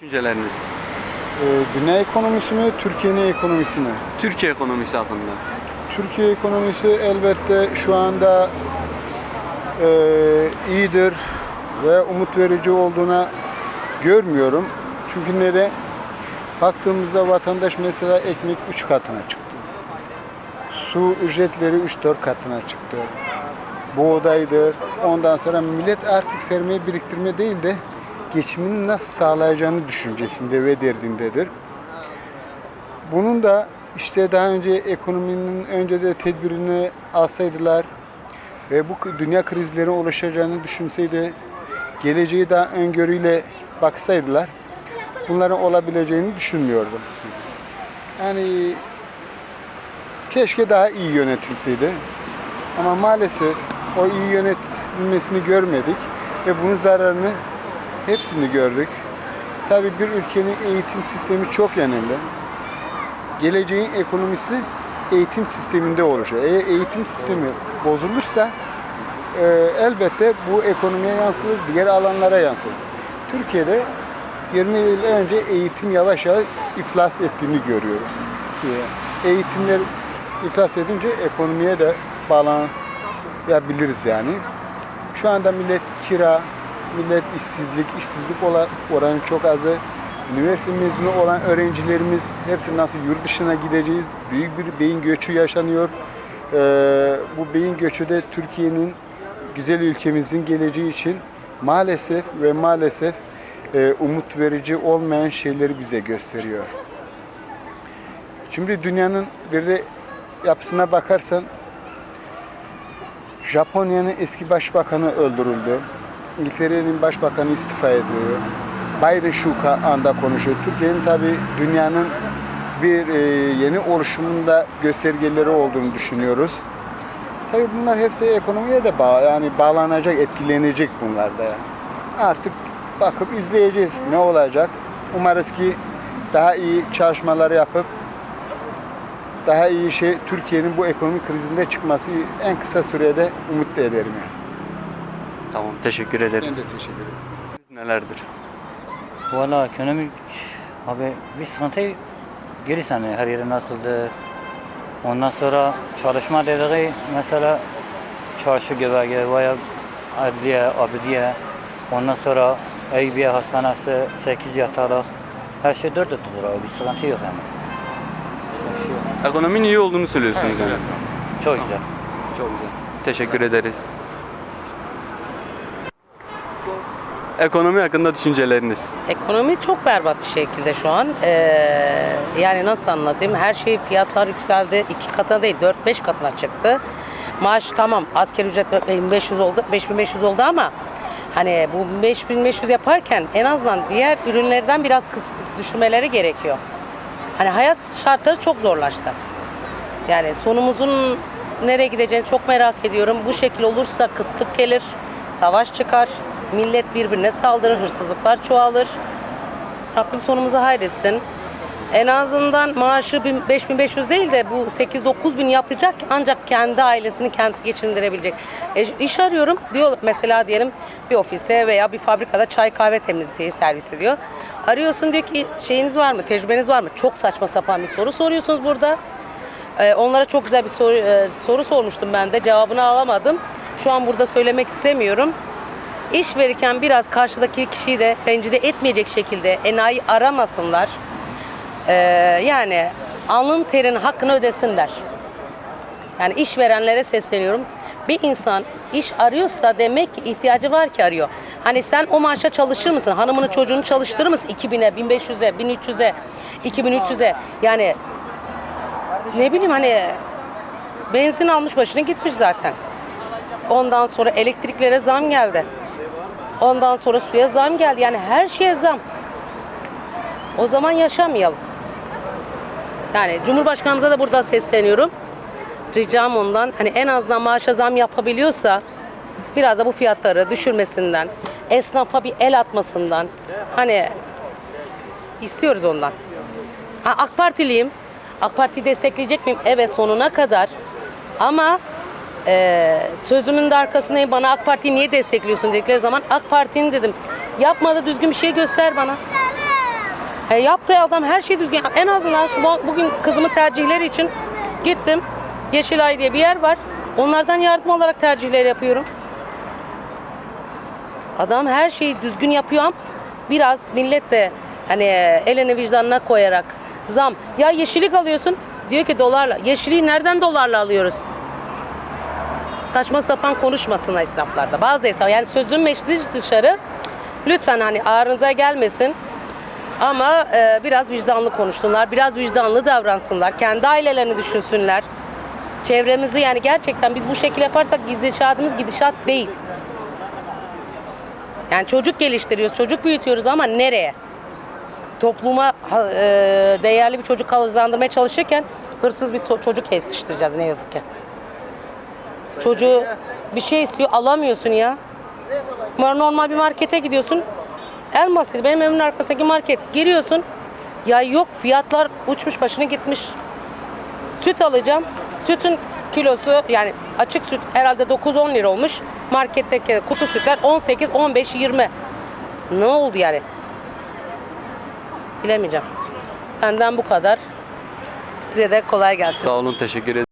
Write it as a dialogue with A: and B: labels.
A: Düşünceleriniz.
B: Ee, dünya ekonomisi mi, Türkiye'nin ekonomisi mi?
A: Türkiye ekonomisi hakkında.
B: Türkiye ekonomisi elbette şu anda e, iyidir ve umut verici olduğuna görmüyorum. Çünkü neden? Baktığımızda vatandaş mesela ekmek 3 katına çıktı. Su ücretleri 3-4 katına çıktı. Buğdaydır. Ondan sonra millet artık sermaye biriktirme değil de geçimini nasıl sağlayacağını düşüncesinde ve derdindedir. Bunun da işte daha önce ekonominin önce de tedbirini alsaydılar ve bu dünya krizlerin oluşacağını düşünseydi, geleceği daha öngörüyle baksaydılar, bunların olabileceğini düşünmüyordum. Yani keşke daha iyi yönetilseydi. Ama maalesef o iyi yönetilmesini görmedik ve bunun zararını hepsini gördük. Tabii bir ülkenin eğitim sistemi çok önemli geleceğin ekonomisi eğitim sisteminde oluşuyor. Eğer eğitim sistemi bozulursa e, elbette bu ekonomiye yansır, diğer alanlara yansır. Türkiye'de 20 yıl önce eğitim yavaş yavaş iflas ettiğini görüyoruz. Eğitimler iflas edince ekonomiye de bağlanabiliriz yani. Şu anda millet kira, millet işsizlik, işsizlik olan oranı çok azı. Üniversite mezunu olan öğrencilerimiz hepsi nasıl yurt dışına gideceğiz. Büyük bir beyin göçü yaşanıyor. Ee, bu beyin göçü de Türkiye'nin güzel ülkemizin geleceği için maalesef ve maalesef e, umut verici olmayan şeyleri bize gösteriyor. Şimdi dünyanın de yapısına bakarsan Japonya'nın eski başbakanı öldürüldü. İngiltere'nin başbakanı istifa ediyor. Biden şu anda konuşuyor. Türkiye'nin tabi dünyanın bir e, yeni oluşumunda göstergeleri olduğunu düşünüyoruz. Tabi bunlar hepsi ekonomiye de bağ, yani bağlanacak, etkilenecek bunlar da. Artık bakıp izleyeceğiz ne olacak. Umarız ki daha iyi çalışmalar yapıp daha iyi şey Türkiye'nin bu ekonomik krizinde çıkması en kısa sürede umut ederim yani.
A: Tamam teşekkür ederiz.
B: teşekkür ederim.
A: Nelerdir?
C: Valla ekonomik abi bir sıkıntı geri sene her yeri nasıldı. Ondan sonra çalışma dediği mesela çarşı gibi veya adliye, abidiye. Ondan sonra Eyüpiye Hastanesi 8 yatarlık. Her şey dört tutulur abi. Bir sıkıntı yok yani.
A: Ekonominin iyi olduğunu söylüyorsunuz
C: Evet,
A: yani.
C: Çok
A: Tamam.
C: güzel.
A: Çok güzel. Teşekkür ederiz. Ekonomi hakkında düşünceleriniz.
D: Ekonomi çok berbat bir şekilde şu an. Ee, yani nasıl anlatayım? Her şey fiyatlar yükseldi. iki katına değil 4-5 katına çıktı. Maaş tamam asker ücret 4500 oldu 5500 oldu ama hani bu 5500 yaparken en azından diğer ürünlerden biraz kıs düşürmeleri gerekiyor. Hani hayat şartları çok zorlaştı. Yani sonumuzun nereye gideceğini çok merak ediyorum. Bu şekil olursa kıtlık gelir, savaş çıkar, millet birbirine saldırır, hırsızlıklar çoğalır. Rabbim sonumuzu hayretsin. En azından maaşı bin- 5500 değil de bu 8-9 bin yapacak ancak kendi ailesini kendisi geçindirebilecek. E, iş arıyorum diyor mesela diyelim bir ofiste veya bir fabrikada çay kahve temizliği servis ediyor. Arıyorsun diyor ki şeyiniz var mı, tecrübeniz var mı? Çok saçma sapan bir soru soruyorsunuz burada. Ee, onlara çok güzel bir soru, e, soru sormuştum ben de. Cevabını alamadım. Şu an burada söylemek istemiyorum. İş verirken biraz karşıdaki kişiyi de rencide etmeyecek şekilde enayi aramasınlar. Ee, yani alın terin hakkını ödesinler. Yani işverenlere sesleniyorum. Bir insan iş arıyorsa demek ki ihtiyacı var ki arıyor. Hani sen o maaşa çalışır mısın? Hanımını çocuğunu çalıştırır mısın? 2000'e, 1500'e, 1300'e, 2300'e. Yani ne bileyim hani benzin almış başını gitmiş zaten. Ondan sonra elektriklere zam geldi. Ondan sonra suya zam geldi. Yani her şeye zam. O zaman yaşamayalım. Yani Cumhurbaşkanımıza da burada sesleniyorum. Ricam ondan hani en azından maaşa zam yapabiliyorsa biraz da bu fiyatları düşürmesinden, esnafa bir el atmasından hani istiyoruz ondan. Ha, AK Partiliyim. AK Parti'yi destekleyecek miyim? Evet sonuna kadar. Ama e, sözümün de arkasındayım. Bana AK Parti'yi niye destekliyorsun dedikleri zaman AK Parti'nin dedim. Yapmadı düzgün bir şey göster bana. He, yaptığı adam her şey düzgün. En azından şu bu- bugün kızımın tercihleri için gittim. Yeşilay diye bir yer var. Onlardan yardım alarak tercihleri yapıyorum. Adam her şeyi düzgün yapıyor ama biraz millet de hani elini vicdanına koyarak zam. Ya yeşillik alıyorsun diyor ki dolarla. Yeşilliği nereden dolarla alıyoruz? Saçma sapan konuşmasın esnaflarda. Bazı esnaf yani sözün meclis dışarı lütfen hani ağrınıza gelmesin. Ama e, biraz vicdanlı konuşsunlar, biraz vicdanlı davransınlar, kendi ailelerini düşünsünler. Çevremizi yani gerçekten biz bu şekilde yaparsak gidişatımız gidişat değil. Yani çocuk geliştiriyoruz, çocuk büyütüyoruz ama nereye? Topluma e, değerli bir çocuk kazandırmaya çalışırken hırsız bir çocuk yetiştireceğiz ne yazık ki. Çocuğu bir şey istiyor alamıyorsun ya. Normal bir markete gidiyorsun. Elmasıydı benim evimin arkasındaki market. Giriyorsun. Ya yok fiyatlar uçmuş başını gitmiş. Süt alacağım. Sütün kilosu yani açık süt herhalde 9-10 lira olmuş. Marketteki kutu sütler 18, 15, 20. Ne oldu yani? Bilemeyeceğim. Benden bu kadar. Size de kolay gelsin.
A: Sağ olun teşekkür ederim.